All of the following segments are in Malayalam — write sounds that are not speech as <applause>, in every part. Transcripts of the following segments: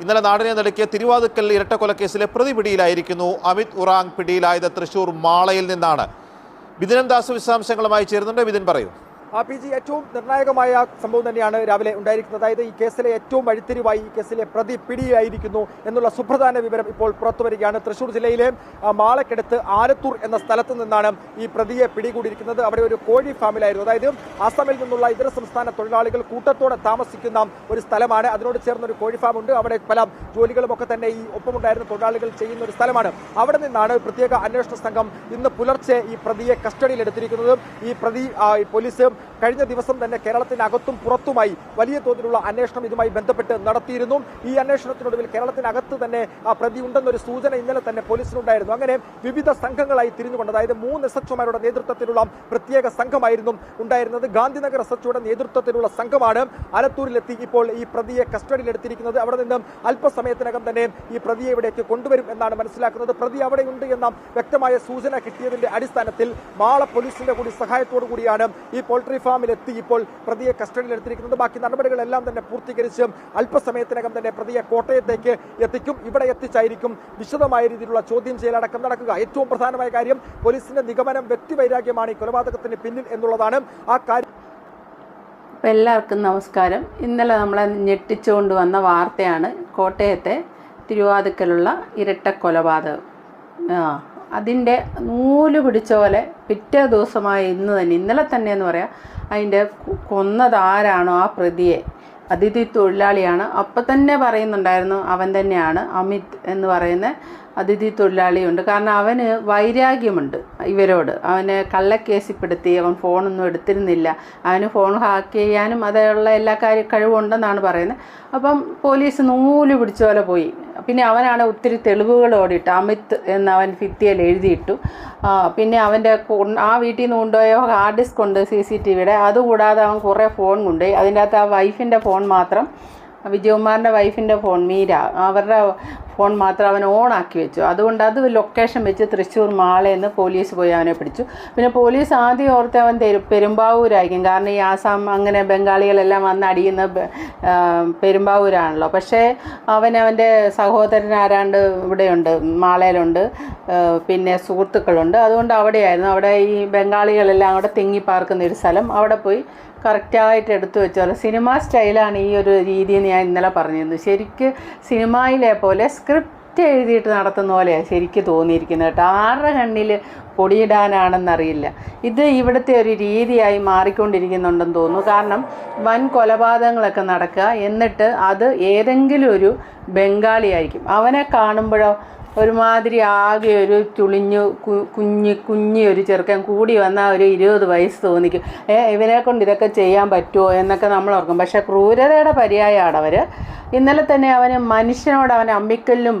ഇന്നലെ നാടിനെ നടുക്കിയ തിരുവാതുക്കൽ ഇരട്ടക്കൊലക്കേസിലെ പ്രതി പിടിയിലായിരിക്കുന്നു. അമിത് ഉറാങ് പിടിയിലായത് തൃശൂർ മാളയിൽ നിന്നാണ്. ബിദിനൻ ദാസ് വിശദാംശങ്ങളുമായി ചേരുന്നുണ്ട്. ബിദിൻ പറയൂ. പി ജി ഏറ്റവും നിർണായകമായ സംഭവം തന്നെയാണ് രാവിലെ ഉണ്ടായിരിക്കുന്നത്. അതായത് ഈ കേസിലെ ഏറ്റവും വഴിത്തിരിവായി ഈ കേസിലെ പ്രതി പിടിയിലായിരിക്കുന്നു എന്നുള്ള സുപ്രധാന വിവരം ഇപ്പോൾ പുറത്തു വരികയാണ്. തൃശൂർ ജില്ലയിലെ മാളക്കെടുത്ത് ആലത്തൂർ എന്ന സ്ഥലത്ത് നിന്നാണ് ഈ പ്രതിയെ പിടികൂടിയിരിക്കുന്നത്. അവിടെ ഒരു കോഴി ഫാമിലായിരുന്നു. അതായത് അസമിൽ നിന്നുള്ള ഇതര സംസ്ഥാന തൊഴിലാളികൾ കൂട്ടത്തോടെ താമസിക്കുന്ന ഒരു സ്ഥലമാണ്. അതിനോട് ചേർന്ന ഒരു കോഴി ഫാം ഉണ്ട് അവിടെ പല ജോലികളും ഒക്കെ തന്നെ ഈ ഒപ്പമുണ്ടായിരുന്ന തൊഴിലാളികൾ ചെയ്യുന്ന ഒരു സ്ഥലമാണ്. അവിടെ നിന്നാണ് പ്രത്യേക അന്വേഷണ സംഘം ഇന്ന് പുലർച്ചെ ഈ പ്രതിയെ കസ്റ്റഡിയിൽ എടുത്തിരിക്കുന്നത് ഈ പ്രതി ആ, പോലീസ് കഴിഞ്ഞ ദിവസം തന്നെ കേരളത്തിനകത്തും പുറത്തുമായി വലിയ തോതിലുള്ള അന്വേഷണം ഇതുമായി ബന്ധപ്പെട്ട് നടത്തിയിരുന്നു. ഈ അന്വേഷണത്തിനൊടുവിൽ കേരളത്തിനകത്ത് തന്നെ പ്രതി ഉണ്ടെന്നൊരു സൂചന ഇന്നലെ തന്നെ പോലീസിനുണ്ടായിരുന്നു. അങ്ങനെ വിവിധ സംഘങ്ങളായി തിരിഞ്ഞുകൊണ്ട് അതായത് മൂന്ന് എസ് എച്ച്ഒമാരുടെ നേതൃത്വത്തിലുള്ള പ്രത്യേക സംഘമായിരുന്നു ഉണ്ടായിരുന്നത്. ഗാന്ധിനഗർ എസ് എച്ച്ഒയുടെ നേതൃത്വത്തിലുള്ള സംഘമാണ് ആലത്തൂരിലെത്തി ഇപ്പോൾ ഈ പ്രതിയെ കസ്റ്റഡിയിലെടുത്തിരിക്കുന്നത്. അവിടെ നിന്നും അല്പസമയത്തിനകം തന്നെ ഈ പ്രതിയെ ഇവിടേക്ക് കൊണ്ടുവരും എന്നാണ് മനസ്സിലാക്കുന്നത്. പ്രതി അവിടെയുണ്ട് എന്ന വ്യക്തമായ സൂചന കിട്ടിയതിന്റെ അടിസ്ഥാനത്തിൽ മാള പോലീസിന്റെ കൂടി സഹായത്തോടു കൂടിയാണ് ഈ പോൾട്രി ഫാമിൽ എത്തി ഇപ്പോൾ പ്രതിയെ കസ്റ്റഡിയിൽ എടുത്തിരിക്കുന്നത്. ബാക്കി നടപടികളെല്ലാം തന്നെ പൂർത്തീകരിച്ച് അല്പസമയത്തിനകം തന്നെ പ്രതിയെ കോട്ടയത്തേക്ക് എത്തിക്കും. ഇവിടെ എത്തിച്ചായിരിക്കും വിശദമായ രീതിയിലുള്ള ചോദ്യം ചെയ്യലടക്കം നടക്കുക. ഏറ്റവും പ്രധാനമായ കാര്യം പോലീസിന്റെ നിഗമനം വ്യക്തിവൈരാഗ്യമാണ് ഈ കൊലപാതകത്തിന് പിന്നിൽ എന്നുള്ളതാണ്. ആ കാര്യം എല്ലാവർക്കും നമസ്കാരം. ഇന്നലെ നമ്മളെ ഞെട്ടിച്ചുകൊണ്ട് വന്ന വാർത്തയാണ് കോട്ടയത്തെ തിരുവാതുക്കലുള്ള ഇരട്ട കൊലപാതകം ആ. അതിന്റെ നൂൽ പിടിച്ച പോലെ പിറ്റേ ദിവസമായ ഇന്ന് തന്നെ ഇന്നലെ തന്നെ എന്ന് പറയാം അതിന്റെ കൊന്നതാരാണോ ആ പ്രതിയെ. അതിഥി തൊഴിലാളിയാണ്. അപ്പം തന്നെ പറയുന്നുണ്ടായിരുന്നു അവൻ തന്നെയാണ് അമിത് എന്ന് പറയുന്ന അതിഥി തൊഴിലാളിയുണ്ട്. കാരണം അവന് വൈരാഗ്യമുണ്ട് ഇവരോട്. അവനെ കള്ളക്കേസിപ്പെടുത്തി അവൻ ഫോണൊന്നും എടുത്തിരുന്നില്ല. അവന് ഫോൺ ഹാക്ക് ചെയ്യാനും അതുള്ള എല്ലാ കാര്യ കഴിവുണ്ടെന്നാണ് പറയുന്നത്. അപ്പം പോലീസ് നൂൽ പിടിച്ച പോലെ പോയി. പിന്നെ അവനാണ് ഒത്തിരി തെളിവുകളോടിയിട്ട് അമിത് എന്ന് അവൻ എഴുതിയിട്ടു. പിന്നെ അവന്റെ ആ വീട്ടിൽ നിന്ന് കൊണ്ടുപോയ ഹാർഡ് ഡിസ്ക് ഉണ്ട് സി സി ടി വിയുടെ. അതുകൂടാതെ അവൻ കുറേ ഫോൺ കൊണ്ടുപോയി. അതിന്റെ അകത്ത് ആ വൈഫിന്റെ ഫോൺ മാത്രം വിജയകുമാറിന്റെ വൈഫിന്റെ ഫോൺ മീര. അവരുടെ ഫോൺ മാത്രം അവൻ ഓൺ ആക്കി വെച്ചു. അതുകൊണ്ട് അത് ലൊക്കേഷൻ വെച്ച് തൃശ്ശൂർ മാളയെന്ന് പോലീസ് പോയി അവനെ പിടിച്ചു. പിന്നെ പോലീസ് ആദ്യം ഓർത്ത് അവൻ തെരു പെരുമ്പാവൂരായിരിക്കും. കാരണം ഈ ആസാം അങ്ങനെ ബംഗാളികളെല്ലാം വന്ന് അടിയുന്ന പെരുമ്പാവൂരാണല്ലോ. പക്ഷേ അവൻ അവന്റെ സഹോദരൻ ആരാണ്ട് ഇവിടെയുണ്ട് മാളയിലുണ്ട്. പിന്നെ സുഹൃത്തുക്കളുണ്ട്. അതുകൊണ്ട് അവിടെയായിരുന്നു. അവിടെ ഈ ബംഗാളികളെല്ലാം അവിടെ തിങ്ങി പാർക്കുന്ന ഒരു സ്ഥലം. അവിടെ പോയി കറക്റ്റായിട്ട് എടുത്തു വെച്ചോളൂ സിനിമ സ്റ്റൈലാണ് ഈ ഒരു രീതി എന്ന് ഞാൻ ഇന്നലെ പറഞ്ഞിരുന്നു. ശരിക്ക് സിനിമയിലെ പോലെ സ്ക്രിപ്റ്റ് എഴുതിയിട്ട് നടത്തുന്ന പോലെയാണ് ശരിക്ക് തോന്നിയിരിക്കുന്നത് കേട്ടോ. ആരുടെ കണ്ണിൽ പൊടിയിടാനാണെന്നറിയില്ല. ഇത് ഇവിടുത്തെ ഒരു രീതിയായി മാറിക്കൊണ്ടിരിക്കുന്നുണ്ടെന്ന് തോന്നുന്നു. കാരണം വൻ കൊലപാതകങ്ങളൊക്കെ നടക്കുക. എന്നിട്ട് അത് ഏതെങ്കിലും ഒരു ബംഗാളിയായിരിക്കും. അവനെ കാണുമ്പോഴോ ഒരുമാതിരി ആകെ ഒരു ചുളിഞ്ഞു കുഞ്ഞി കുഞ്ഞ് ഒരു ചെറുക്കൻ കൂടി വന്നാൽ ഒരു ഇരുപത് വയസ്സ് തോന്നിക്കും. ഏ ഇവനെ കൊണ്ട് ഇതൊക്കെ ചെയ്യാൻ പറ്റുമോ എന്നൊക്കെ നമ്മൾ ഓർക്കും. പക്ഷേ ക്രൂരതയുടെ പര്യായമാണ് അവർ ഇന്നലെ തന്നെ അവന് മനുഷ്യനോട് അവൻ അമ്മിക്കല്ലും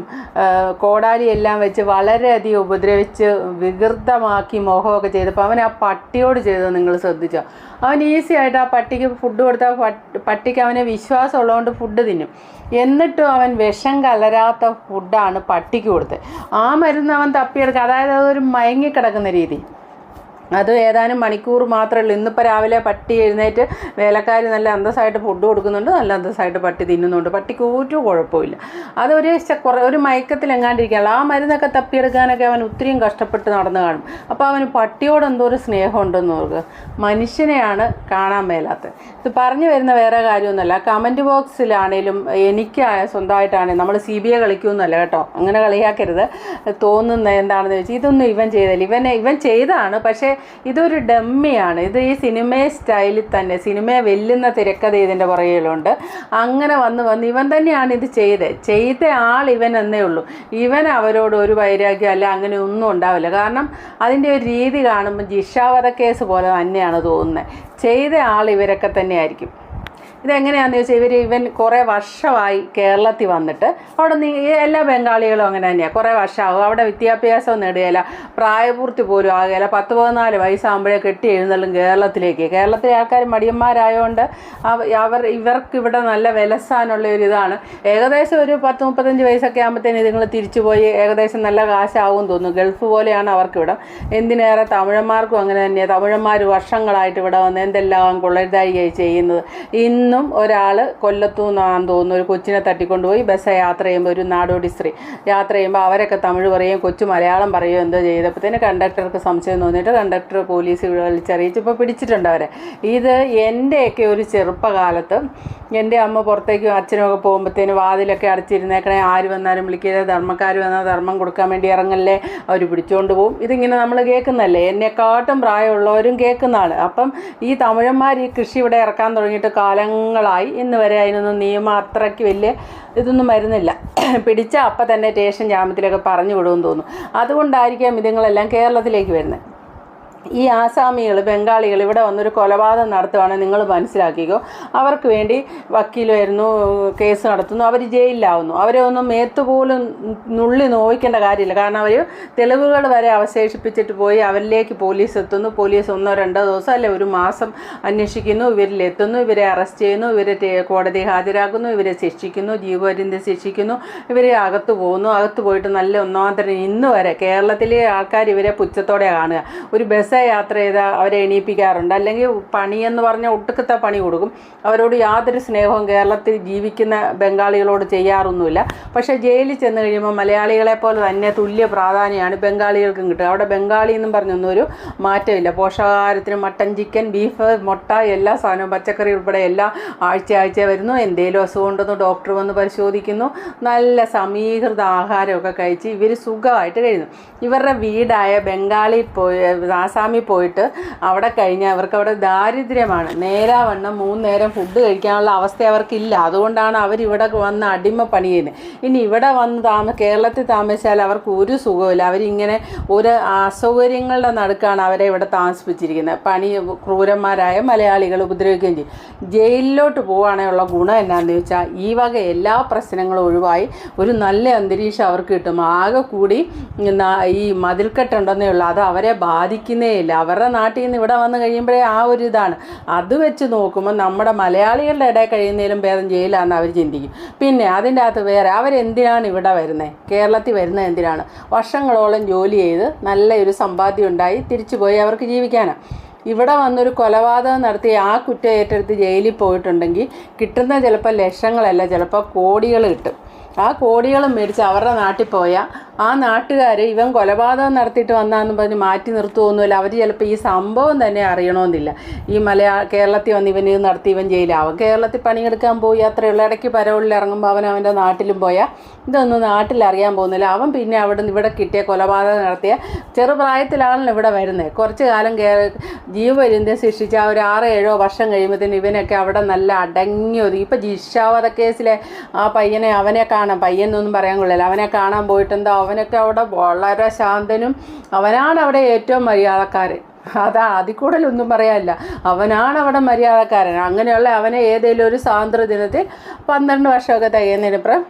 കോടാലിയെല്ലാം വെച്ച് വളരെയധികം ഉപദ്രവിച്ച് വികൃതമാക്കി മോഹമൊക്കെ ചെയ്തപ്പോൾ അവൻ ആ പട്ടിയോട് ചെയ്തത് നിങ്ങൾ ശ്രദ്ധിച്ചോ? അവൻ ഈസി ആയിട്ട് ആ പട്ടിക്ക് ഫുഡ് കൊടുത്താൽ പട്ട്- പട്ടിക്ക് അവന് വിശ്വാസം ഉള്ളതുകൊണ്ട് ഫുഡ് തിന്നും. എന്നിട്ടും അവൻ വിഷം കലരാത്ത ഫുഡാണ് പട്ടിക്ക് കൊടുത്തത്. ആ മരുന്ന് അവൻ തപ്പിയെടുക്കുക അതായത് അതൊരു മയങ്ങിക്കിടക്കുന്ന രീതി. അത് ഏതാനും മണിക്കൂർ മാത്രമേ ഉള്ളൂ. ഇന്നിപ്പോൾ രാവിലെ പട്ടി എഴുന്നേറ്റ് വേലക്കാർ നല്ല അന്തസ്സായിട്ട് ഫുഡ് കൊടുക്കുന്നുണ്ട് നല്ല അന്തസ്സായിട്ട് പട്ടി തിന്നുന്നുണ്ട്. പട്ടിക്ക് ഒരു കുഴപ്പമില്ല അതൊരു കുറേ ഒരു മയക്കത്തിൽ എങ്ങാണ്ടിരിക്കുകയാണ് ആ മരുന്നൊക്കെ തപ്പിയെടുക്കാനൊക്കെ അവൻ ഒത്തിരിയും കഷ്ടപ്പെട്ട് നടന്നു കാണും. അപ്പോൾ അവന് പട്ടിയോട് എന്തോ ഒരു സ്നേഹം ഉണ്ടെന്ന് ഓർക്കുക. മനുഷ്യനെയാണ് കാണാൻ മേലാത്തത്. ഇത് പറഞ്ഞു വരുന്ന വേറെ കാര്യമൊന്നുമല്ല. കമന്റ് ബോക്സിലാണേലും എനിക്ക് സ്വന്തമായിട്ടാണ് നമ്മൾ സി ബി ഐ കളിക്കുമെന്നല്ല കേട്ടോ. അങ്ങനെ കളിയാക്കരുത്. തോന്നുന്ന എന്താണെന്ന് വെച്ചാൽ ഇതൊന്നും ഇവൻ ചെയ്തില്ല. ഇവനെ ഇവൻ ചെയ്താണ് പക്ഷേ ഇതൊരു ഡമ്മിയാണ്. ഇത് ഈ സിനിമയെ സ്റ്റൈലിൽ തന്നെ സിനിമയെ വെല്ലുന്ന തിരക്കഥ ഇതിന്റെ പുറകിലുണ്ട്. അങ്ങനെ വന്ന് വന്ന് ഇവൻ തന്നെയാണ് ഇത് ചെയ്തത് ചെയ്ത ആൾ ഇവൻ എന്നേ ഉള്ളൂ. ഇവൻ അവരോട് ഒരു വൈരാഗ്യം അല്ല അങ്ങനെ ഒന്നും ഉണ്ടാവില്ല. കാരണം അതിന്റെ ഒരു രീതി കാണുമ്പോൾ ജിഷാവധ കേസ് പോലെ തന്നെയാണ് തോന്നുന്നത് ചെയ്ത ആൾ ഇവരൊക്കെ തന്നെയായിരിക്കും. ഇതെങ്ങനെയാണെന്ന് ചോദിച്ചാൽ ഇവർ ഇവൻ കുറേ വർഷമായി കേരളത്തിൽ വന്നിട്ട്. അവിടെ എല്ലാ ബംഗാളികളും അങ്ങനെ തന്നെയാണ് കുറേ വർഷമാകും അവിടെ വിദ്യാഭ്യാസം നേടുകയില്ല പ്രായപൂർത്തി പോലും ആകുകയില്ല പത്ത് പതിനാല് വയസ്സാകുമ്പോഴേ കെട്ടി എഴുന്നള്ളും കേരളത്തിലേക്ക്. കേരളത്തിലെ ആൾക്കാർ മടിയന്മാരായതുകൊണ്ട് അവ- അവർ ഇവർക്ക് ഇവിടെ നല്ല വിലസാനുള്ള ഒരു ഇതാണ്. ഏകദേശം ഒരു പത്ത് മുപ്പത്തഞ്ച് വയസ്സൊക്കെ ആകുമ്പോഴത്തേന് ഇതുങ്ങൾ തിരിച്ചു പോയി ഏകദേശം നല്ല കാശാവും തോന്നുന്നു. ഗൾഫ് പോലെയാണ് അവർക്ക് ഇവിടെ എന്തിനേറെ തമിഴന്മാർക്കും അങ്ങനെ തന്നെയാണ് തമിഴന്മാർ വർഷങ്ങളായിട്ട് ഇവിടെ വന്ന് എന്തെല്ലാം കൊള്ളരുതായി ചെയ്യുന്നത്. ഇന്ന് ഇന്നും ഒരാൾ കൊല്ലത്തു നിന്നാണെന്ന് തോന്നുന്നു. ഒരു കൊച്ചിനെ തട്ടിക്കൊണ്ടുപോയി ബസ് യാത്ര ചെയ്യുമ്പോൾ ഒരു നാടോടി സ്ത്രീ യാത്ര ചെയ്യുമ്പോൾ അവരൊക്കെ തമിഴ് പറയും കൊച്ചു മലയാളം പറയുകയും എന്തോ ചെയ്തപ്പോഴത്തേന് കണ്ടക്ടർക്ക് സംശയം തോന്നിയിട്ട് കണ്ടക്ടർ പോലീസ് വിളിച്ചറിയിച്ച് ഇപ്പോൾ പിടിച്ചിട്ടുണ്ട് അവരെ. ഇത് എന്റെയൊക്കെ ഒരു ചെറുപ്പകാലത്ത് എന്റെ അമ്മ പുറത്തേക്ക് അച്ഛനൊക്കെ പോകുമ്പോഴത്തേന് വാതിലൊക്കെ അടച്ചിരുന്നേക്കണേ ആര് വന്നാലും വിളിക്കരുത് ധർമ്മക്കാർ വന്നാൽ ധർമ്മം കൊടുക്കാൻ വേണ്ടി ഇറങ്ങല്ലേ അവർ പിടിച്ചുകൊണ്ട് പോകും ഇതിങ്ങനെ നമ്മൾ കേൾക്കുന്നല്ലേ എന്നെക്കാട്ടും പ്രായമുള്ളവരും കേൾക്കുന്നതാണ് അപ്പം ഈ തമിഴന്മാർ ഈ കൃഷി ഇവിടെ ഇറക്കാൻ തുടങ്ങിയിട്ട് കാലങ്ങളായി ഇന്ന് വരെ അതിനൊന്നും നിയമം അത്രയ്ക്ക് വലിയ ഇതൊന്നും വരുന്നില്ല. <clears throat> പിടിച്ച അപ്പം തന്നെ സ്റ്റേഷൻ ജാമ്യത്തിലൊക്കെ പറഞ്ഞു വിടുമെന്ന് തോന്നുന്നു. അതുകൊണ്ടായിരിക്കാം ഇതുങ്ങളെല്ലാം കേരളത്തിലേക്ക് വരുന്നത്. ഈ ആസാമികൾ ബംഗാളികൾ ഇവിടെ വന്നൊരു കൊലപാതകം നടത്തുവാണെങ്കിൽ നിങ്ങൾ മനസ്സിലാക്കിക്കോ. അവർക്ക് വേണ്ടി വക്കീൽ വരുന്നു കേസ് നടത്തുന്നു അവർ ജയിലിലാവുന്നു. അവരെ ഒന്നും മേത്ത് പോലും നുള്ളി നോവിക്കേണ്ട കാര്യമില്ല. കാരണം അവർ തെളിവുകൾ വരെ അവശേഷിപ്പിച്ചിട്ട് പോയി അവരിലേക്ക് പോലീസ് എത്തുന്നു. പോലീസ് ഒന്നോ രണ്ടോ ദിവസം അല്ലെ ഒരു മാസം അന്വേഷിക്കുന്നു. ഇവരിൽ എത്തുന്നു ഇവരെ അറസ്റ്റ് ചെയ്യുന്നു ഇവരെ കോടതി ഹാജരാക്കുന്നു ഇവരെ ശിക്ഷിക്കുന്നു ജീവപര്യന്തം ശിക്ഷിക്കുന്നു ഇവരെ അകത്ത് പോകുന്നു അകത്ത് പോയിട്ട് നല്ല ഒന്നാം ഒന്നാന്തരം ഇന്ന് വരെ കേരളത്തിലെ ആൾക്കാർ ഇവരെ പുച്ഛത്തോടെ കാണുക. ഒരു ബസ് യാത്ര ചെയ്ത് അവരെ എണീപ്പിക്കാറുണ്ട്. അല്ലെങ്കിൽ പണിയെന്ന് പറഞ്ഞാൽ ഒട്ടുക്കത്തെ പണി കൊടുക്കും. അവരോട് യാതൊരു സ്നേഹവും കേരളത്തിൽ ജീവിക്കുന്ന ബംഗാളികളോട് ചെയ്യാറൊന്നുമില്ല. പക്ഷേ ജയിലിൽ ചെന്ന് കഴിയുമ്പോൾ മലയാളികളെ പോലെ തന്നെ തുല്യ പ്രാധാന്യമാണ് ബംഗാളികൾക്കും കിട്ടുക. അവിടെ ബംഗാളി എന്നും പറഞ്ഞൊന്നും ഒരു മാറ്റമില്ല. പോഷകാഹാരത്തിന് മട്ടൻ ചിക്കൻ ബീഫ് മുട്ട എല്ലാ സാധനവും പച്ചക്കറി ഉൾപ്പെടെ എല്ലാ ആഴ്ച ആഴ്ച വരുന്നു. എന്തെങ്കിലും അസുഖം ഉണ്ടെന്ന് ഡോക്ടർ വന്ന് പരിശോധിക്കുന്നു. നല്ല സമീകൃത ആഹാരമൊക്കെ കഴിച്ച് ഇവർ സുഖമായിട്ട് കഴിയുന്നു ഇവരുടെ വീടായ ബംഗാളി പോയി ആസാമിൽ പോയിട്ട് അവിടെ കഴിഞ്ഞാൽ അവർക്ക് അവിടെ ദാരിദ്ര്യമാണ്. നേരാവണ്ണം മൂന്ന് നേരം ഫുഡ് കഴിക്കാനുള്ള അവസ്ഥ അവർക്കില്ല. അതുകൊണ്ടാണ് അവരിവിടെ വന്ന് അടിമ പണി ചെയ്യുന്നത് ഇനി ഇവിടെ വന്ന് താമ കേരളത്തിൽ താമസിച്ചാൽ അവർക്ക് ഒരു സുഖമില്ല അവരിങ്ങനെ ഒരു അസൗകര്യങ്ങളുടെ നടുക്കാണ് അവരെ ഇവിടെ താമസിപ്പിച്ചിരിക്കുന്നത്. പണി ക്രൂരന്മാരായ മലയാളികൾ ഉപദ്രവിക്കുകയും ചെയ്യും. ജയിലിലോട്ട് പോവുകയാണെന്നുള്ള ഗുണം എന്നാന്ന് ചോദിച്ചാൽ ഈ വക എല്ലാ പ്രശ്നങ്ങളും ഒഴിവായി ഒരു നല്ല അന്തരീക്ഷം അവർക്ക് കിട്ടും. ആകെ കൂടി ഈ മതിൽക്കെട്ടുണ്ടെന്നേ ഉള്ളൂ. അത് അവരെ ബാധിക്കുന്നേ ഇല്ല അവരുടെ നാട്ടിൽ നിന്ന് ഇവിടെ വന്ന് കഴിയുമ്പോഴേ ആ ഒരു ഇതാണ്. അത് വെച്ച് നോക്കുമ്പോൾ നമ്മുടെ മലയാളികളുടെ ഇടയിൽ കഴിയുന്നതിലും ഭേദം ജയിലാണെന്ന് അവർ ചിന്തിക്കും. പിന്നെ അതിന്റെ അകത്ത് വേറെ അവരെന്തിനാണ് ഇവിടെ വരുന്നത് കേരളത്തിൽ വരുന്നത് എന്തിനാണ്? വർഷങ്ങളോളം ജോലി ചെയ്ത് നല്ലൊരു സമ്പാദ്യം ഉണ്ടായി തിരിച്ചു പോയി അവർക്ക് ജീവിക്കാനാണ് ഇവിടെ വന്നൊരു കൊലപാതകം നടത്തി ആ കുറ്റം ഏറ്റെടുത്ത് ജയിലിൽ പോയിട്ടുണ്ടെങ്കിൽ കിട്ടുന്ന ചിലപ്പോൾ ലക്ഷങ്ങളല്ല ചിലപ്പോൾ കോടികൾ കിട്ടും. ആ കോടികൾ മേടിച്ച് അവരുടെ നാട്ടിൽ പോയാൽ ആ നാട്ടുകാർ ഇവൻ കൊലപാതകം നടത്തിയിട്ട് വന്നാന്ന് പറഞ്ഞ് മാറ്റി നിർത്തുമൊന്നുമില്ല അവർ ചിലപ്പോൾ ഈ സംഭവം തന്നെ അറിയണമെന്നില്ല ഈ മലയാള കേരളത്തിൽ വന്ന് ഇവൻ ഇത് നടത്തി ഇവൻ ജയിലാവും കേരളത്തിൽ പണിയെടുക്കാൻ പോയി അത്രയുള്ള. ഇടയ്ക്ക് പരവളിൽ ഇറങ്ങുമ്പോൾ അവൻ അവന്റെ നാട്ടിലും പോയാൽ ഇതൊന്നും നാട്ടിൽ അറിയാൻ പോകുന്നില്ല. അവൻ പിന്നെ അവിടെ നിന്ന് ഇവിടെ കിട്ടിയ കൊലപാതകം നടത്തിയ ചെറുപ്രായത്തിലാണല്ലോ ഇവിടെ വരുന്നത് കുറച്ച് കാലം ജീവപര്യന്തം ശിക്ഷിച്ച ഒരു ആറ് ഏഴോ വർഷം കഴിയുമ്പോഴത്തേന് ഇവനൊക്കെ അവിടെ നല്ല അടങ്ങി ഒതുങ്ങി ഇപ്പം ജിഷാവധ കേസിലെ ആ പയ്യനെ അവനെ കാണാൻ പയ്യനൊന്നും പറയാൻ കൊള്ളില്ല. അവനെ കാണാൻ പോയിട്ടെന്താ? അവനൊക്കെ അവിടെ വളരെ ശാന്തനും അവനാണ് അവിടെ ഏറ്റവും മര്യാദക്കാരൻ. അതാ അതിൽ കൂടുതലൊന്നും പറയാനില്ല. അവനാണ് അവിടെ മര്യാദക്കാരൻ. അങ്ങനെയുള്ള അവനെ ഏതെങ്കിലും ഒരു സ്വാതന്ത്ര്യ ദിനത്തിൽ പന്ത്രണ്ട് വർഷമൊക്കെ തികയുന്നതിനപ്പുറം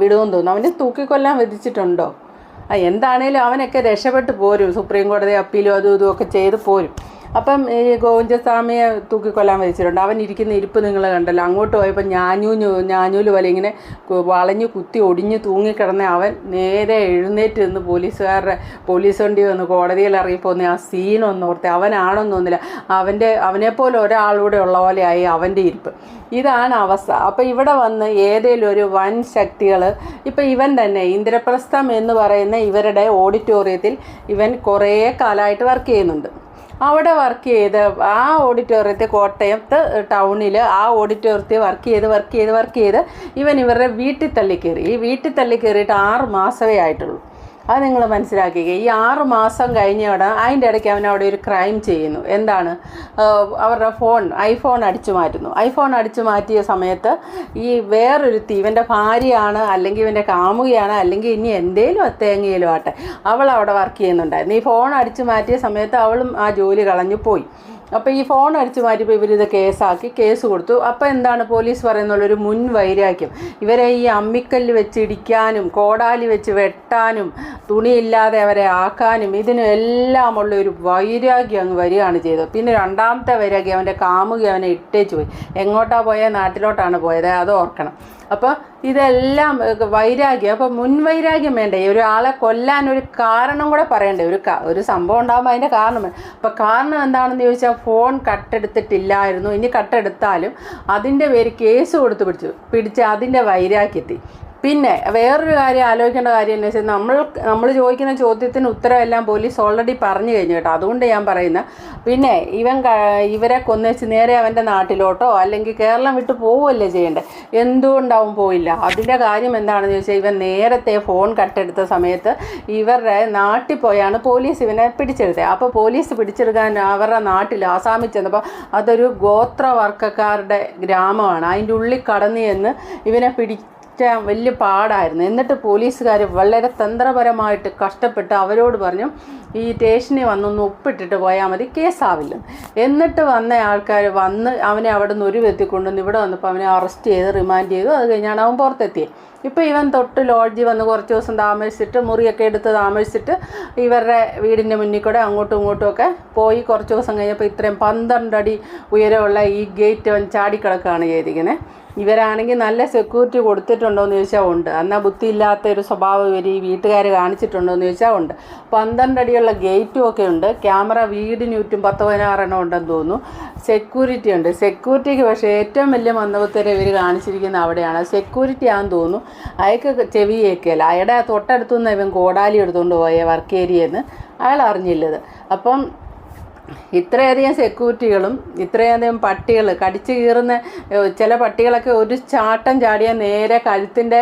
വിടുമെന്ന് തോന്നുന്നു. അവനെ തൂക്കിക്കൊല്ലാൻ വിധിച്ചിട്ടുണ്ടോ? എന്താണേലും അവനൊക്കെ രക്ഷപ്പെട്ട് പോരും. സുപ്രീം കോടതി അപ്പീലും അതും ഇതും ഒക്കെ ചെയ്ത് പോരും. അപ്പം ഈ ഗോവിന്ദസ്വാമിയെ തൂക്കിക്കൊല്ലാൻ വെച്ചിട്ടുണ്ട് അവൻ ഇരിക്കുന്ന ഇരിപ്പ് നിങ്ങൾ കണ്ടല്ലോ. അങ്ങോട്ട് പോയപ്പോൾ ഞാനൂ ഞാനൂൽ പോലെ ഇങ്ങനെ വളഞ്ഞ് കുത്തി ഒടിഞ്ഞു തൂങ്ങിക്കിടന്ന അവൻ നേരെ എഴുന്നേറ്റ് നിന്ന് പോലീസുകാരുടെ പോലീസ് വണ്ടി വന്ന് കോടതിയിൽ ഇറങ്ങിപ്പോന്ന ആ സീനൊന്നും ഓർത്തെ തോന്നില്ല. അവന്റെ അവനെപ്പോലെ ഒരാളൂടെ ഉള്ള പോലെയായി അവന്റെ ഇരിപ്പ്. ഇതാണ് അവസ്ഥ. അപ്പോൾ ഇവിടെ വന്ന് ഏതെങ്കിലും ഒരു വൻ ശക്തികൾ ഇപ്പം ഇവൻ തന്നെ ഇന്ദ്രപ്രസ്ഥം എന്ന് പറയുന്ന ഇവരുടെ ഓഡിറ്റോറിയത്തിൽ ഇവൻ കുറേ കാലമായിട്ട് വർക്ക് ചെയ്യുന്നുണ്ട്. അവിടെ വർക്ക് ചെയ്ത് ആ ഓഡിറ്റോറിയത്തിൽ കോട്ടയത്ത് ടൗണിൽ ആ ഓഡിറ്റോറിയത്തിൽ വർക്ക് ചെയ്ത് വർക്ക് ചെയ്ത് വർക്ക് ചെയ്ത് ഇവൻ ഇവരുടെ വീട്ടിൽ തള്ളി കയറി. ഈ വീട്ടിൽ തള്ളി കയറിയിട്ട് ആറ് മാസമേ ആയിട്ടുള്ളൂ. അത് നിങ്ങൾ മനസ്സിലാക്കുക ഈ ആറ് മാസം കഴിഞ്ഞ അവിടെ അതിന്റെ ഇടയ്ക്ക് അവൻ അവിടെ ഒരു ക്രൈം ചെയ്യുന്നു. എന്താണ്? അവരുടെ ഫോൺ ഐഫോൺ അടിച്ചു മാറ്റുന്നു. ഐഫോൺ അടിച്ചു മാറ്റിയ സമയത്ത് ഈ വേറൊരു ഇവന്റെ ഭാര്യയാണ് അല്ലെങ്കിൽ ഇവന്റെ കാമുകയാണ് അല്ലെങ്കിൽ ഇനി എന്തേലും അത്തേങ്ങയിലും ആട്ടെ അവൾ അവിടെ വർക്ക് ചെയ്യുന്നുണ്ടായിരുന്നു. ഈ ഫോൺ അടിച്ചു മാറ്റിയ സമയത്ത് അവളും ആ ജോലി കളഞ്ഞു പോയി. അപ്പോൾ ഈ ഫോൺ അടിച്ചു മാറ്റിയപ്പോൾ ഇവരിത് കേസാക്കി കേസ് കൊടുത്തു. അപ്പോൾ എന്താണ് പോലീസ് പറയുന്നുള്ളൊരു മുൻ വൈരാഗ്യം. ഇവരെ ഈ അമ്മിക്കല്ല് വെച്ച് ഇടിക്കാനും കോടാലി വെച്ച് വെട്ടാനും തുണിയില്ലാതെ അവരെ ആക്കാനും ഇതിനും ഉള്ള ഒരു വൈരാഗ്യം അങ്ങ് വരികയാണ് ചെയ്തത്. പിന്നെ രണ്ടാമത്തെ വൈരാഗ്യം അവന്റെ കാമുകി അവനെ ഇട്ടേച്ച് പോയി. എങ്ങോട്ടാണ് പോയത് നാട്ടിലോട്ടാണ് പോയത്. അത് ഓർക്കണം. അപ്പോൾ ഇതെല്ലാം വൈരാഗ്യം. അപ്പോൾ മുൻവൈരാഗ്യം വേണ്ടേ? ഒരാളെ കൊല്ലാൻ ഒരു കാരണം കൂടെ പറയണ്ടേ? ഒരു ഒരു സംഭവം ഉണ്ടാകുമ്പോൾ അതിന്റെ കാരണം. അപ്പോൾ കാരണം എന്താണെന്ന് ചോദിച്ചാൽ ഫോൺ കട്ടെടുത്തിട്ടില്ലായിരുന്നു. ഇനി കട്ടെടുത്താലും അതിന്റെ പേര് കേസ് കൊടുത്ത് പിടിച്ചു. പിടിച്ച് അതിന്റെ വൈരാഗ്യത്തിൽ പിന്നെ വേറൊരു കാര്യം ആലോചിക്കേണ്ട കാര്യം എന്ന് വെച്ചാൽ നമ്മൾ നമ്മൾ ചോദിക്കുന്ന ചോദ്യത്തിന് ഉത്തരമെല്ലാം പോലീസ് ഓൾറെഡി പറഞ്ഞു കഴിഞ്ഞു കേട്ടോ. അതുകൊണ്ട് ഞാൻ പറയുന്നത് പിന്നെ ഇവൻ ഇവരെ കൊന്നേച്ച് നേരെ അവന്റെ നാട്ടിലോട്ടോ അല്ലെങ്കിൽ കേരളം വിട്ട് പോവുമല്ലേ ചെയ്യേണ്ടത് എന്തുകൊണ്ടാവും പോയില്ല? അതിന്റെ കാര്യം എന്താണെന്ന് ചോദിച്ചാൽ ഇവൻ നേരത്തെ ഫോൺ കട്ടെടുത്ത സമയത്ത് ഇവരുടെ നാട്ടിൽ പോയാണ് പോലീസ് ഇവനെ പിടിച്ചെടുത്തത് അപ്പോൾ പോലീസ് പിടിച്ചെടുക്കാൻ അവരുടെ നാട്ടിൽ ആസാമിൽ ചെന്നപ്പോൾ അതൊരു ഗോത്ര വർഗക്കാരുടെ ഗ്രാമമാണ്. അതിന്റെ ഉള്ളിൽ കടന്നു എന്ന് ഇവനെ പിടി ചെയ്യാൻ വലിയ പാടായിരുന്നു. എന്നിട്ട് പോലീസുകാർ വളരെ തന്ത്രപരമായിട്ട് കഷ്ടപ്പെട്ട് അവരോട് പറഞ്ഞു ഈ സ്റ്റേഷനിൽ വന്നൊന്ന് ഒപ്പിട്ടിട്ട് പോയാൽ മതി കേസാവില്ല. എന്നിട്ട് വന്ന ആൾക്കാർ വന്ന് അവനെ അവിടെ നിന്ന് ഒരു വ്യക്തി കൊണ്ടുവന്ന് ഇവിടെ വന്നപ്പോൾ അവനെ അറസ്റ്റ് ചെയ്ത് റിമാൻഡ് ചെയ്തു. അത് കഴിഞ്ഞാണ് അവൻ പുറത്തെത്തിയത് ഇപ്പോൾ ഇവൻ തൊട്ട് ലോഡ്ജിൽ വന്ന് കുറച്ച് ദിവസം താമസിച്ചിട്ട് മുറിയൊക്കെ എടുത്ത് താമസിച്ചിട്ട് ഇവരുടെ വീടിന്റെ മുന്നിൽ കൂടെ അങ്ങോട്ടും ഇങ്ങോട്ടും ഒക്കെ പോയി കുറച്ച് ദിവസം കഴിഞ്ഞപ്പോൾ ഇത്രയും പന്ത്രണ്ട് അടി ഉയരമുള്ള ഈ ഗേറ്റ് അവൻ ചാടിക്കിടക്കുകയാണ് ചെയ്തിരിക്കുന്നത് ഇവരാണെങ്കിൽ നല്ല സെക്യൂരിറ്റി കൊടുത്തിട്ടുണ്ടോ എന്ന് ചോദിച്ചാൽ ഉണ്ട്. എന്നാൽ ബുദ്ധിയില്ലാത്ത ഒരു സ്വഭാവം ഇവർ ഈ വീട്ടുകാർ കാണിച്ചിട്ടുണ്ടോ എന്ന് ചോദിച്ചാൽ ഉണ്ട്. പന്ത്രണ്ട് അടിയുള്ള ഗേറ്റും ഒക്കെ ഉണ്ട്. ക്യാമറ വീടിന് ചുറ്റും പത്ത് പതിനാറെണ്ണം ഉണ്ടെന്ന് തോന്നുന്നു. സെക്യൂരിറ്റി ഉണ്ട്. സെക്യൂരിറ്റിക്ക് പക്ഷേ ഏറ്റവും വലിയ മന്ദബുദ്ധരെ ഇവർ കാണിച്ചിരിക്കുന്നത് അവിടെയാണ്. സെക്യൂരിറ്റി ആണെന്ന് തോന്നുന്നു. അയാൾക്ക് ചെവി കേൾക്കില്ല അയാളുടെ തൊട്ടടുത്തുനിന്ന് ഇവൻ കോടാലി എടുത്തുകൊണ്ട് പോയ വർക്ക് ഏരിയയിൽ നിന്ന് അയാൾ അറിഞ്ഞില്ലത്. അപ്പം ഇത്രയധികം സെക്യൂരിറ്റികളും ഇത്രയധികം പട്ടികൾ കടിച്ചു കീറുന്ന ചില പട്ടികളൊക്കെ ഒരു ചാട്ടം ചാടിയാൽ നേരെ കഴുത്തിന്റെ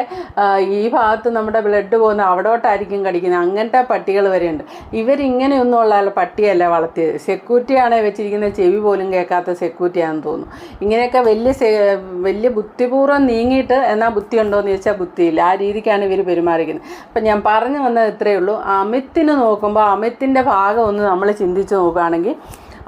ഈ ഭാഗത്ത് നമ്മുടെ ബ്ലഡ് പോകുന്ന അവിടോട്ടായിരിക്കും കടിക്കുന്നത്. അങ്ങനത്തെ പട്ടികൾ വരെയുണ്ട്. ഇവരിങ്ങനെയൊന്നും ഉള്ള പട്ടിയല്ല വളർത്തിയത്. സെക്യൂരിറ്റി ആണ് വെച്ചിരിക്കുന്ന ചെവി പോലും കേൾക്കാത്ത സെക്യൂരിറ്റിയാണെന്ന് തോന്നുന്നു. ഇങ്ങനെയൊക്കെ വലിയ വലിയ ബുദ്ധിപൂർവം നീങ്ങിയിട്ട് എന്നാൽ ബുദ്ധി ഉണ്ടോയെന്ന് ചോദിച്ചാൽ ബുദ്ധിയില്ല. ആ രീതിക്കാണ് ഇവർ പെരുമാറിക്കുന്നത് അപ്പം ഞാൻ പറഞ്ഞു വന്നത് ഇത്രയേ ഉള്ളൂ. അമിത്തിന് നോക്കുമ്പോൾ അമിത്തിന്റെ ഭാഗം ഒന്ന് നമ്മൾ ചിന്തിച്ച് നോക്കുകയാണെങ്കിൽ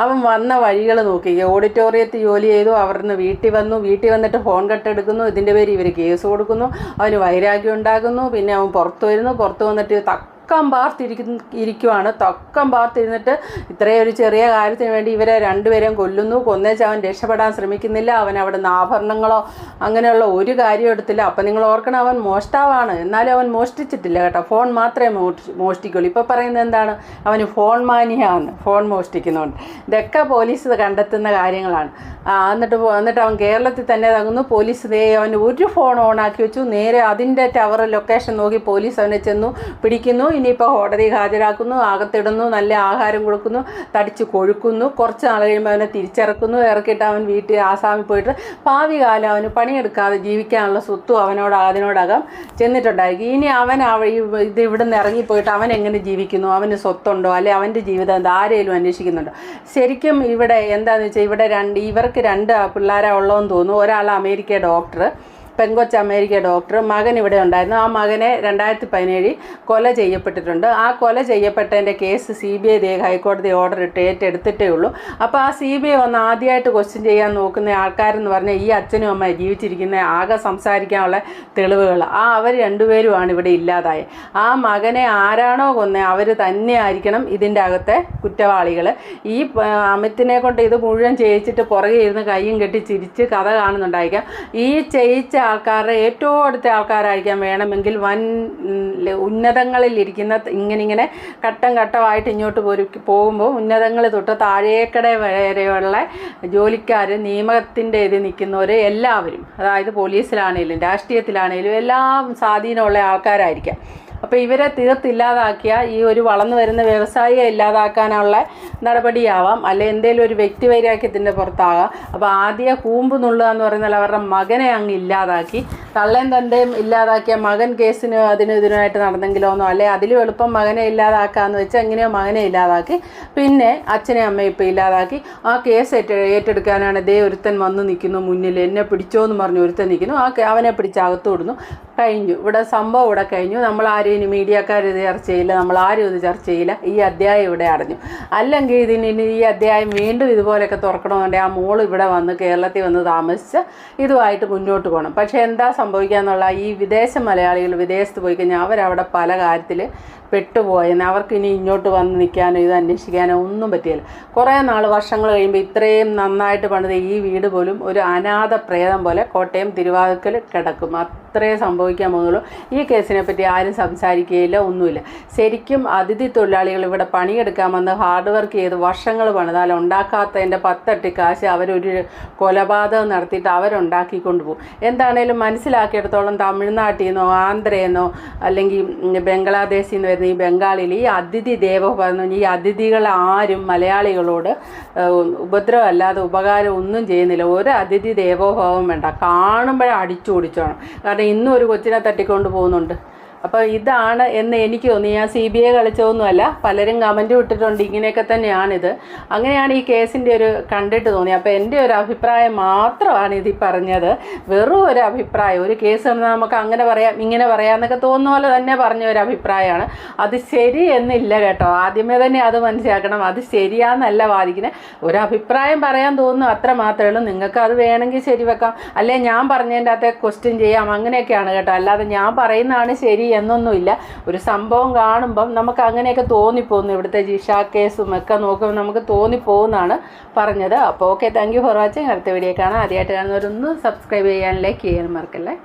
അവൻ വന്ന വഴികൾ നോക്കി. ഓഡിറ്റോറിയത്തിൽ ജോലി ചെയ്തു. അവിടുന്ന് വീട്ടിൽ വന്നു. വീട്ടിൽ വന്നിട്ട് ഫോൺ കട്ടെടുക്കുന്നു. ഇതിന്റെ പേര് ഇവർ കേസ് കൊടുക്കുന്നു. അവന് വൈരാഗ്യം ഉണ്ടാകുന്നു. പിന്നെ അവൻ പുറത്തു വരുന്നു. പുറത്ത് വന്നിട്ട് തക്കം പാർത്തിരിക്കുന്നു ഇരിക്കുവാണ്. തക്കം പാർത്തിരുന്നിട്ട് ഇത്രയും ഒരു ചെറിയ കാര്യത്തിന് വേണ്ടി ഇവരെ രണ്ടുപേരെയും കൊല്ലുന്നു. കൊന്നേച്ച് അവൻ രക്ഷപ്പെടാൻ ശ്രമിക്കുന്നില്ല. അവൻ അവിടെ നിന്ന് ആഭരണങ്ങളോ അങ്ങനെയുള്ള ഒരു കാര്യം എടുത്തില്ല. അപ്പം നിങ്ങൾ ഓർക്കണം അവൻ മോഷ്ടാവാണ്. എന്നാലും അവൻ മോഷ്ടിച്ചിട്ടില്ല കേട്ടോ. ഫോൺ മാത്രമേ മോഷ്ടി മോഷ്ടിക്കുള്ളൂ. ഇപ്പോൾ പറയുന്നത് എന്താണ്? അവന് ഫോൺ മാനിയാണ്. ഫോൺ മോഷ്ടിക്കുന്നുണ്ട്. ഇതൊക്കെ പോലീസ് കണ്ടെത്തുന്ന കാര്യങ്ങളാണ്. എന്നിട്ട് എന്നിട്ട് അവൻ കേരളത്തിൽ തന്നെ തങ്ങുന്നു. പോലീസ് ദേ അവൻ ഒരു ഫോൺ ഓണാക്കി വെച്ചു. നേരെ അതിന്റെ ടവർ ലൊക്കേഷൻ നോക്കി പോലീസ് അവനെ ചെന്നു പിടിക്കുന്നു. ഇനിയിപ്പോൾ കോടതി ഹാജരാക്കുന്നു അകത്തിടുന്നു നല്ല ആഹാരം കൊടുക്കുന്നു തടിച്ച് കൊഴുക്കുന്നു കുറച്ച് നാൾ കഴിയുമ്പോൾ അവനെ തിരിച്ചിറക്കുന്നു ഇറക്കിയിട്ട് അവൻ വീട്ടിൽ ആസാമിൽ പോയിട്ട് ഭാവി കാലം അവന് പണിയെടുക്കാതെ ജീവിക്കാനുള്ള സ്വത്തും അവനോട് അതിനോടകം ചെന്നിട്ടുണ്ടായിരിക്കും. ഇനി അവൻ ഇത് ഇവിടുന്ന് ഇറങ്ങിപ്പോയിട്ട് അവൻ എങ്ങനെ ജീവിക്കുന്നു? അവന് സ്വത്തുണ്ടോ? അല്ലെ അവന്റെ ജീവിതം എന്താ? ആരെയും അന്വേഷിക്കുന്നുണ്ടോ? ശരിക്കും ഇവിടെ എന്താണെന്ന് വെച്ചാൽ ഇവിടെ രണ്ട് ഇവർക്ക് രണ്ട് പിള്ളേരാ ഉള്ളതെന്ന് തോന്നുന്നു. ഒരാൾ അമേരിക്ക ഡോക്ടർ പെങ്കൊച്ച് അമേരിക്ക ഡോക്ടർ മകൻ ഇവിടെ ഉണ്ടായിരുന്നു. ആ മകനെ രണ്ടായിരത്തി പതിനേഴിൽ കൊല ചെയ്യപ്പെട്ടിട്ടുണ്ട്. ആ കൊല ചെയ്യപ്പെട്ടതിന്റെ കേസ് സി ബി ഐ ഹൈക്കോടതി ഓർഡർ ഇട്ട് ഏറ്റെടുത്തിട്ടേ ഉള്ളൂ. അപ്പോൾ ആ സി ബി ഐ ഒന്ന് ആദ്യമായിട്ട് ക്വസ്റ്റ്യൻ ചെയ്യാൻ നോക്കുന്ന ആൾക്കാരെന്ന് പറഞ്ഞാൽ ഈ അച്ഛനും അമ്മയും ജീവിച്ചിരിക്കുന്ന ആകെ സംസാരിക്കാനുള്ള തെളിവുകൾ. ആ അവർ രണ്ടുപേരുമാണ് ഇവിടെ ഇല്ലാതായത് ആ മകനെ ആരാണോ കൊന്നേ അവർ തന്നെ ആയിരിക്കണം ഇതിന്റെ അകത്തെ കുറ്റവാളികൾ ഈ അമിത്തിനെ കൊണ്ട് ഇത് മുഴുവൻ ചെയ്യിച്ചിട്ട് പുറകെ ഇരുന്ന് കയ്യും കെട്ടി ചിരിച്ച് കഥ കാണുന്നുണ്ടായിരിക്കാം. ഈ ചെയ്യിച്ച ആൾക്കാരുടെ ഏറ്റവും അടുത്ത ആൾക്കാരായിരിക്കാം വേണമെങ്കിൽ വൻ ഉന്നതങ്ങളിൽ ഇരിക്കുന്ന ഇങ്ങനെ ഇങ്ങനെ ഘട്ടം ഘട്ടമായിട്ട് ഇങ്ങോട്ട് പോകുമ്പോൾ ഉന്നതങ്ങൾ തൊട്ട് താഴേക്കട വരെയുള്ള ജോലിക്കാർ നിയമത്തിന്റെ ഇത് നിൽക്കുന്നവർ എല്ലാവരും അതായത് പോലീസിലാണേലും രാഷ്ട്രീയത്തിലാണേലും എല്ലാം സ്വാധീനമുള്ള ആൾക്കാരായിരിക്കാം. അപ്പോൾ ഇവരെ തീർത്തില്ലാതാക്കിയ ഈ ഒരു വളർന്നു വരുന്ന വ്യവസായിയെ ഇല്ലാതാക്കാനുള്ള നടപടിയാവാം. അല്ലെ എന്തെങ്കിലും ഒരു വ്യക്തി വൈരാഗ്യത്തിന്റെ പുറത്താകാം. അപ്പോൾ ആദ്യ കൂമ്പ് നുള്ളുക എന്ന് പറയുന്നത് അവരുടെ മകനെ അങ്ങ് ഇല്ലാതാക്കി. തള്ളയും തന്റെയും ഇല്ലാതാക്കിയ മകൻ കേസിന് അതിന് ഇതിനായിട്ട് നടന്നെങ്കിലോന്നോ അല്ലെ അതിലും എളുപ്പം മകനെ ഇല്ലാതാക്കാന്ന് വെച്ചാൽ എങ്ങനെയോ മകനെ ഇല്ലാതാക്കി. പിന്നെ അച്ഛനെ അമ്മയെ ഇപ്പോൾ ഇല്ലാതാക്കി. ആ കേസ് ഏറ്റ ഏറ്റെടുക്കാനാണ് ദേ ഒരുത്തൻ വന്ന് നിൽക്കുന്നു മുന്നിൽ. എന്നെ പിടിച്ചോ എന്ന് പറഞ്ഞ് ഒരുത്തൻ നിൽക്കുന്നു ആ അവനെ പിടിച്ച് അകത്തു വിടുന്നു. കഴിഞ്ഞു. ഇവിടെ സംഭവം ഇവിടെ കഴിഞ്ഞു. നമ്മൾ ആരും ഇനി മീഡിയക്കാർ ഇത് ചർച്ച ചെയ്യില്ല നമ്മൾ ആരും ഇത് ചർച്ച ചെയ്യില്ല. ഈ അധ്യായം ഇവിടെ അടഞ്ഞു. അല്ലെങ്കിൽ ഇതിന് ഈ അധ്യായം വീണ്ടും ഇതുപോലെയൊക്കെ തുറക്കണമെന്നുണ്ടെങ്കിൽ ആ മോൾ ഇവിടെ വന്ന് കേരളത്തിൽ വന്ന് താമസിച്ച് ഇതുമായിട്ട് മുന്നോട്ട് പോകണം. പക്ഷേ എന്താ സംഭവിക്കുക എന്നുള്ള ഈ വിദേശ മലയാളികൾ വിദേശത്ത് പോയി കഴിഞ്ഞാൽ അവരവിടെ പല കാര്യത്തിൽ പെട്ടുപോയെന്ന് അവർക്ക് ഇനി ഇങ്ങോട്ട് വന്ന് നിൽക്കാനോ ഇത് അന്വേഷിക്കാനോ ഒന്നും പറ്റിയില്ല കുറേ നാൾ വർഷങ്ങൾ കഴിയുമ്പോൾ ഇത്രയും നന്നായിട്ട് പണിത ഈ വീട് പോലും ഒരു അനാഥ പ്രേതം പോലെ കോട്ടയം തിരുവാതിക്കൽ കിടക്കും. അത്ര സംഭവിക്കാൻ പോകുന്നുള്ളൂ ഈ കേസിനെ പറ്റി ആരും സംസാരിക്കുകയില്ല ഒന്നുമില്ല. ശരിക്കും അതിഥി തൊഴിലാളികൾ ഇവിടെ പണിയെടുക്കാൻ വന്ന് ഹാർഡ് വർക്ക് ചെയ്ത് വർഷങ്ങൾ പണിതാൽ ഉണ്ടാക്കാത്തതിന്റെ പത്തട്ടി കാശ് അവരൊരു കൊലപാതകം നടത്തിയിട്ട് അവരുണ്ടാക്കിക്കൊണ്ട് പോകും എന്താണേലും മനസ്സിലാക്കിയിടത്തോളം തമിഴ്നാട്ടിൽ നിന്നോ ആന്ധ്രയിൽ നിന്നോ അല്ലെങ്കിൽ ബംഗ്ലാദേശിൽ നിന്ന് വരുന്ന ഈ ബംഗാളിൽ ഈ അതിഥി ദേവ ഈ അതിഥികൾ ആരും മലയാളികളോട് ഉപദ്രവമല്ലാതെ ഉപകാരം ഒന്നും ചെയ്യുന്നില്ല. ഒരു അതിഥി ദേവോഭാവം വേണ്ട. കാണുമ്പോഴേ അടിച്ചു ഓടിച്ചോണം കാരണം ഇന്നും ഒരു കൊച്ചിനെ തട്ടിക്കൊണ്ട് പോകുന്നുണ്ട്. അപ്പോൾ ഇതാണ് എന്ന് എനിക്ക് തോന്നി. ഞാൻ സി ബി ഐ കളിച്ചതൊന്നുമല്ല. പലരും കമന്റ് വിട്ടിട്ടുണ്ട് ഇങ്ങനെയൊക്കെ തന്നെയാണിത്. അങ്ങനെയാണ് ഈ കേസിന്റെ ഒരു കണ്ടിട്ട് തോന്നി. അപ്പോൾ എന്റെ ഒരു അഭിപ്രായം മാത്രമാണ് ഇതിൽ പറഞ്ഞത്. വെറും ഒരു അഭിപ്രായം. ഒരു കേസ് എന്നാൽ നമുക്ക് അങ്ങനെ പറയാം ഇങ്ങനെ പറയാം എന്നൊക്കെ തോന്നുന്ന പോലെ തന്നെ പറഞ്ഞ ഒരു അഭിപ്രായമാണ്. അത് ശരി എന്നില്ല കേട്ടോ. ആദ്യമേ തന്നെ അത് മനസ്സിലാക്കണം. അത് ശരിയാന്നല്ല വാദിക്കുന്നത് ഒരു അഭിപ്രായം പറയാൻ തോന്നുന്നു അത്ര മാത്രമേ ഉള്ളൂ. നിങ്ങൾക്ക് അത് വേണമെങ്കിൽ ശരി വെക്കാം അല്ലെ ഞാൻ പറഞ്ഞതിന്റെ അകത്തെ ക്വസ്റ്റ്യൻ ചെയ്യാം. അങ്ങനെയൊക്കെയാണ് കേട്ടോ. അല്ലാതെ ഞാൻ പറയുന്നതാണ് ശരി എന്നൊന്നുമില്ല. ഒരു സംഭവം കാണുമ്പം നമുക്ക് അങ്ങനെയൊക്കെ തോന്നിപ്പോകുന്നു. ഇവിടുത്തെ ജിഷ കേസും ഒക്കെ നോക്കുമ്പോൾ നമുക്ക് തോന്നിപ്പോകുന്നതാണ് പറഞ്ഞത്. അപ്പോൾ okay thank you for watching അടുത്ത വീഡിയോ കാണാം. ആദ്യമായിട്ട് കാണുന്നവരൊന്ന് സബ്സ്ക്രൈബ് ചെയ്യാൻ ലൈക്ക് ചെയ്യാൻ മറക്കല്ലേ?